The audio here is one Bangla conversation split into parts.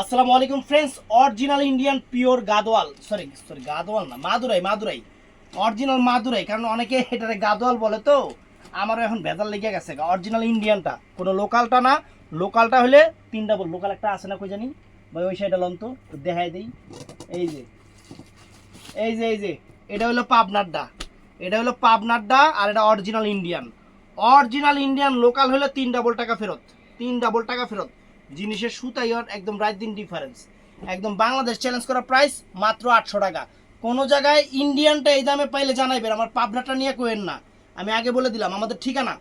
আসসালামু আলাইকুম friends, original Indian pure Gadwal sorry sorry Gadwal না, মাদুরাই মাদুরাই, অরিজিনাল মাদুরাই, কারণ অনেকে এটারে গাদোয়াল বলে তো, আমারও এখন ভেজাল লেগে গেছে, অরিজিনাল ইন্ডিয়ানটা, কোনো লোকালটা না, লোকালটা হলে তিনটা বল লোকাল একটা আছে না কই জানি, ভাই ওই সাইডে লন তো দেখাই দিই, এই যে এই যে এই যে, এটা হলো পাবনারডা এটা হলো পাবনারডা আর এটা original Indian original Indian local হলে তিন ডাবল টাকা ফেরত, তিন ডাবল টাকা ফেরত। জিনিসের সুতাই আর একদম রাত দিন ডিফারেন্স একদম বাংলাদেশ চ্যালেঞ্জ করা প্রাইস মাত্র আটশো টাকা। কোনো জায়গায় ইন্ডিয়ানটা এই দামে পাইলে জানাইবেন, আমার পাবনাটা নিয়ে কোয়েন না। আমি আগে বলে দিলাম, আমাদের ঠিকানা।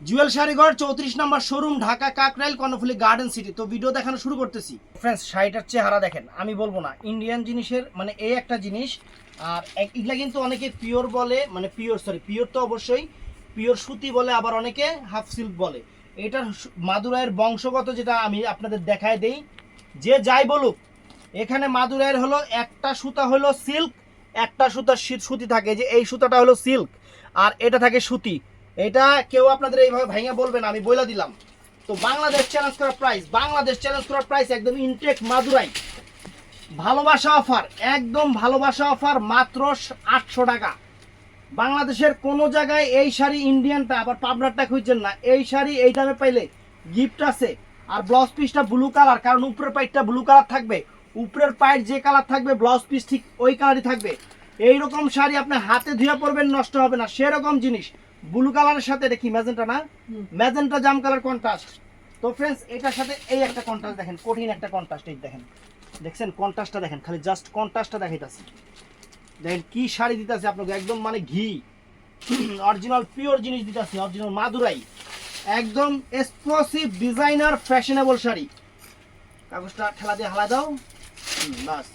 জুয়েল শাড়িঘর চৌত্রিশ number showroom Dhaka Kakrail, Karnaphuli garden city তো ভিডিও দেখানো শুরু করতেছি। ফ্রেন্ডস শাড়িটার চেহারা দেখেন, আমি বলব না। ইন্ডিয়ান জিনিসের মানে এই একটা জিনিস, আর এগুলা কিন্তু অনেকে পিওর বলে মানে পিওর সরি পিওর তো অবশ্যই পিওর সুতি বলে, আবার অনেকে হাফ সিল্ক বলে। এটার সু- মাদুরাইয়ের বংশগত যেটা আমি আপনাদের দেখায় দেই। যে যাই বলুক, এখানে মাদুরাইয়ের হলো একটা সুতা হলো সিল্ক, একটা সুতা সুতি থাকে। যে এই সুতাটা হলো সিল্ক, আর এটা থাকে সুতি। এটা কেউ আপনাদের এইভাবে ভাঙা বলবেন আমি বলে দিলাম। তো বাংলাদেশ চ্যালেঞ্জ করার প্রাইস বাংলাদেশ চ্যালেঞ্জ করার প্রাইস একদম ইনটেক মাদুরাই। ভালোবাসা অফার একদম ভালোবাসা অফার মাত্র আটশো টাকা। বাংলাদেশের কোনো জায়গায় এই শাড়ি ইন্ডিয়ানটা আবার পাবনারটা খুঁজছেন না। এই শাড়ি এই দামে পাইলে গিফট আছে। আর ব্লাউজ পিসটা ব্লু কালার কারণ উপরের পাইটটা ব্লু কালার থাকবে। উপরের পাইট যে কালার থাকবে ব্লাউজ পিস ঠিক ওই কালারই থাকবে। এই রকম শাড়ি আপনি হাতে ধুয়ে পড়বেন নষ্ট হবে না। সেরকম জিনিস। ব্লু কালারের সাথে দেখি ম্যাজেন্টা না? ম্যাজেন্টা জাম কালার কন্ট্রাস্ট তো ফ্রেন্ডস এটার সাথে এই একটা কন্ট্রাস্ট দেখেন। কঠিন একটা কন্ট্রাস্ট এই দেখেন। দেখছেন? কন্ট্রাস্টটা দেখেন। খালি জাস্ট কন্ট্রাস্টটা দেখাইতাছি। দেখেন কি শাড়ি দিতেছে আপনাকে? একদম মানে ঘি। অরিজিনাল পিওর জিনিস দিতেছি অরিজিনাল মাদুরাই। একদম এক্সক্লুসিভ ডিজাইনার ফ্যাশনেবল শাড়ি। কাগজটা ঠেলা দিয়ে হালা দাও। বাস।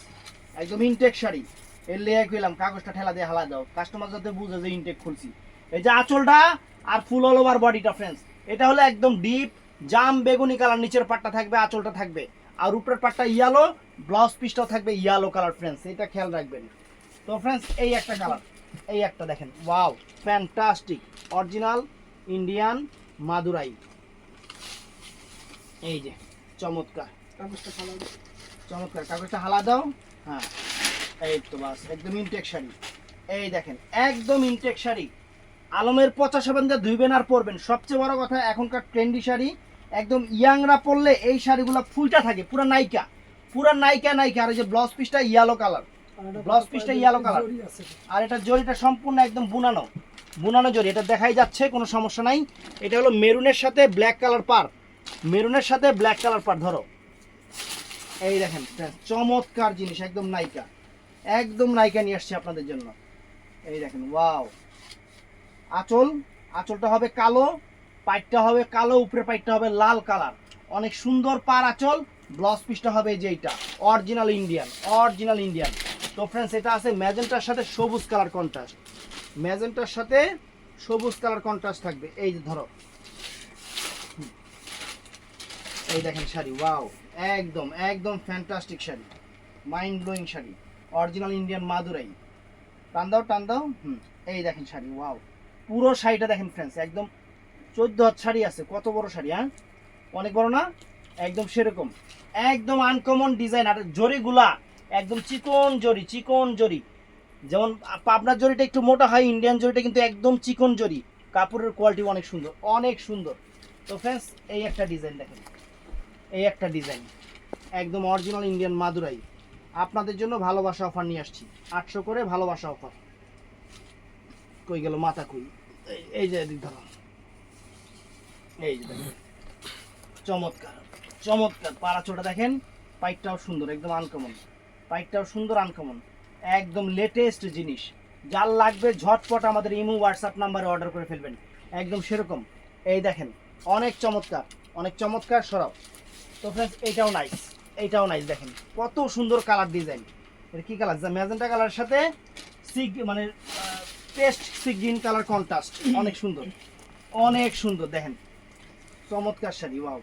একদম ইনটেক শাড়ি। এর লেয়া কইলাম, কাগজটা ঠেলা দিয়ে হালা দাও। কাস্টমার যাতে বুঝে যে ইনটেক খুলছি। এই যে আঁচলটা, আর ফুল অল ওভার বডিটা ফ্রেন্ডস এটা হলো একদম ডিপ জাম, বেগুনি কালার, নিচের পাটটা থাকবে, আঁচলটা থাকবে। আর উপরের পাটটা ইয়ালো ব্লাউজ পিসটাও থাকবে ইয়ালো কালার ফ্রেন্ডস এটা খেয়াল রাখবেন। তো ফ্রেন্ডস এই একটা কালার এই একটা দেখেন wow fantastic original Indian Madurai এই যে চমৎকার চমৎকার কাগজটা হালা দাও হ্যাঁ এই তো বাস একদম ইনটেক শাড়ি এই দেখেন একদম ইনটেক শাড়ি আলমের পচা সাবান দিয়ে ধুইবেন আর পরবেন সবচেয়ে বড় কথা এখনকার ট্রেন্ডি শাড়ি একদম ইয়াংরা পরলে এই শাড়িগুলো ফুলটা থাকে পুরা নাইকা পুরা নাইকা নাইকা আর এই যে ব্লাউজ পিসটা ইয়েলো কালার ব্লাউজ পিসটা ইয়েলো কালার আর এটা জরিটা সম্পূর্ণ একদম বুনানো। বুনানো জরি এটা দেখাই যাচ্ছে, কোনো সমস্যা নাই। এটা হলো মেরুনের সাথে ব্ল্যাক কালার পার মেরুনের সাথে ব্ল্যাক কালার পার ধরো। এই দেখেন চমৎকার জিনিস, একদম নাইকা। একদম নাইকা নিয়ে আসছে আপনাদের জন্য। এই দেখেন ওয়াও আঁচল, আঁচলটা হবে কালো, পাইটটা হবে কালো, উপরে পাইটটা হবে লাল কালার অনেক সুন্দর পার আঁচল। ব্লাউজ পিসটা হবে এই যে এইটা। অরিজিনাল ইন্ডিয়ান অরিজিনাল ইন্ডিয়ান তো ফ্রেন্ডস এটা আছে ম্যাজেন্টার সাথে সবুজ কালার কন্ট্রাস্ট ম্যাজেন্টার সাথে সবুজ কালার কন্ট্রাস্ট থাকবে। এই যে ধরো। এই দেখেন শাড়ি ওয়াও একদম একদম fantastic sari. Mind blowing sari. Original Indian Madurai টান দাও টান দাও, হুম, এই দেখেন শাড়ি ওয়াও পুরো শাড়িটা দেখেন ফ্রেন্ডস একদম চোদ্দ হাত শাড়ি আছে, কত বড় শাড়ি হ্যাঁ? অনেক বড় না? একদম সেরকম। একদম আনকমন ডিজাইন আর জরিগুলা একদম চিকন জরি চিকন জরি। যেমন পাবনার জরিটা একটু মোটা হয় ইন্ডিয়ান জরিটা কিন্তু একদম চিকন জরি। কাপড়ের কোয়ালিটি অনেক সুন্দর অনেক সুন্দর। তো ফ্রেন্ডস এই একটা ডিজাইন দেখেন। এই একটা ডিজাইন একদম অরিজিনাল ইন্ডিয়ান মাদুরাই আপনাদের জন্য ভালোবাসা অফার নিয়ে আসছি। আটশো করে ভালোবাসা অফার কই গেল মাথা কই? এই- যে ধরো। এই যে দেখেন। চমৎকার চমৎকার। পাড়াচোটা দেখেন পাইকটাও সুন্দর, একদম আনকমন পাইকটাও সুন্দর আনকমন একদম লেটেস্ট জিনিস। যার লাগবে ঝটপট আমাদের ইমো হোয়াটসঅ্যাপ নাম্বারে অর্ডার করে ফেলবেন। একদম সেরকম। এই দেখেন, অনেক চমৎকার অনেক চমৎকার সরাও তো ফ্রেন্ডস এইটাও নাইস এইটাও নাইস দেখেন, কত সুন্দর কালার ডিজাইন এটা কি কালার ম্যাজেন্টা কালারের সাথে সিগ মানে পেস্ট সি গ্রিন কালার কন্ট্রাস্ট অনেক সুন্দর অনেক সুন্দর। দেখেন, চমৎকার sari wow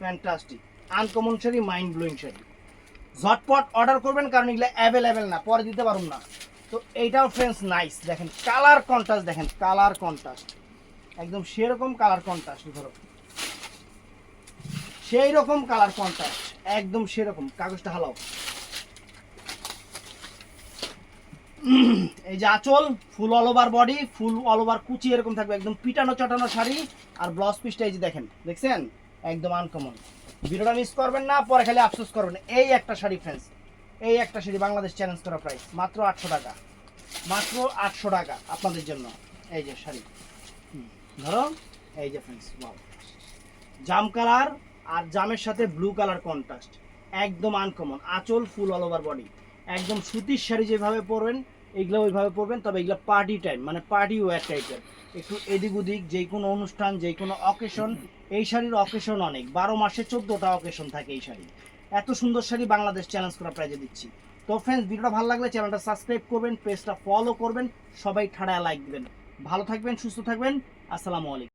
fantastic uncommon sari mind blowing sari. ঝটপট অর্ডার করবেন কারণ এগুলো অ্যাভেলেবেল না, পরে দিতে পারুন না। তো এইটাও ফ্রেন্ডস নাইস দেখেন কালার কন্ট্রাস্ট দেখেন কালার কন্ট্রাস্ট একদম সেরকম কালার কন্ট্রাস্ট ধরো। সেই রকম কালার কন্ট্রাস্ট একদম সেরকম। কাগজটা হালাও। এই যে আঁচল full all over body full all over কুচি এরকম থাকবে, একদম পিটানো চটানো শাড়ি। আর ব্লাউজ পিসটা এই যে দেখেন, দেখছেন? একদম আনকমন ভিডিওটা মিস করবেন না, পরে খালি আফসোস করবেন। এই একটা শাড়ি ফ্রেন্স এই একটা শাড়ি বাংলাদেশ চ্যালেঞ্জ করা প্রাইস মাত্র আটশো টাকা। মাত্র আটশো টাকা আপনাদের জন্য এই যে শাড়ি। ধরো, এই যে ফ্রেন্ডস জাম কালার আর জামের সাথে ব্লু কালার কন্ট্রাস্ট একদম আনকমন আঁচল ফুল অল ওভার বডি একদম সুতির শাড়ি যেভাবে পরবেন এইগুলো ওইভাবে পরবেন, তবে এগুলো পার্টি টাইম মানে পার্টি ওয়্যার টাইপের একটু এদিক ওদিক, যে কোনো অনুষ্ঠান, যে কোনো অকেশন এই শাড়ির অকেশন অনেক। বারো মাসে চোদ্দোটা অকেশন থাকে এই শাড়ি এত সুন্দর শাড়ি বাংলাদেশ চ্যালেঞ্জ করা প্রাইজে দিচ্ছি। তো ফ্রেন্ডস ভিডিওটা ভালো লাগলে চ্যানেলটা সাবস্ক্রাইব করবেন পেজটা ফলো করবেন, সবাই ঠাড়ায় লাইক দিবেন। ভালো থাকবেন, সুস্থ থাকবেন, আসসালামু আলাইকুম।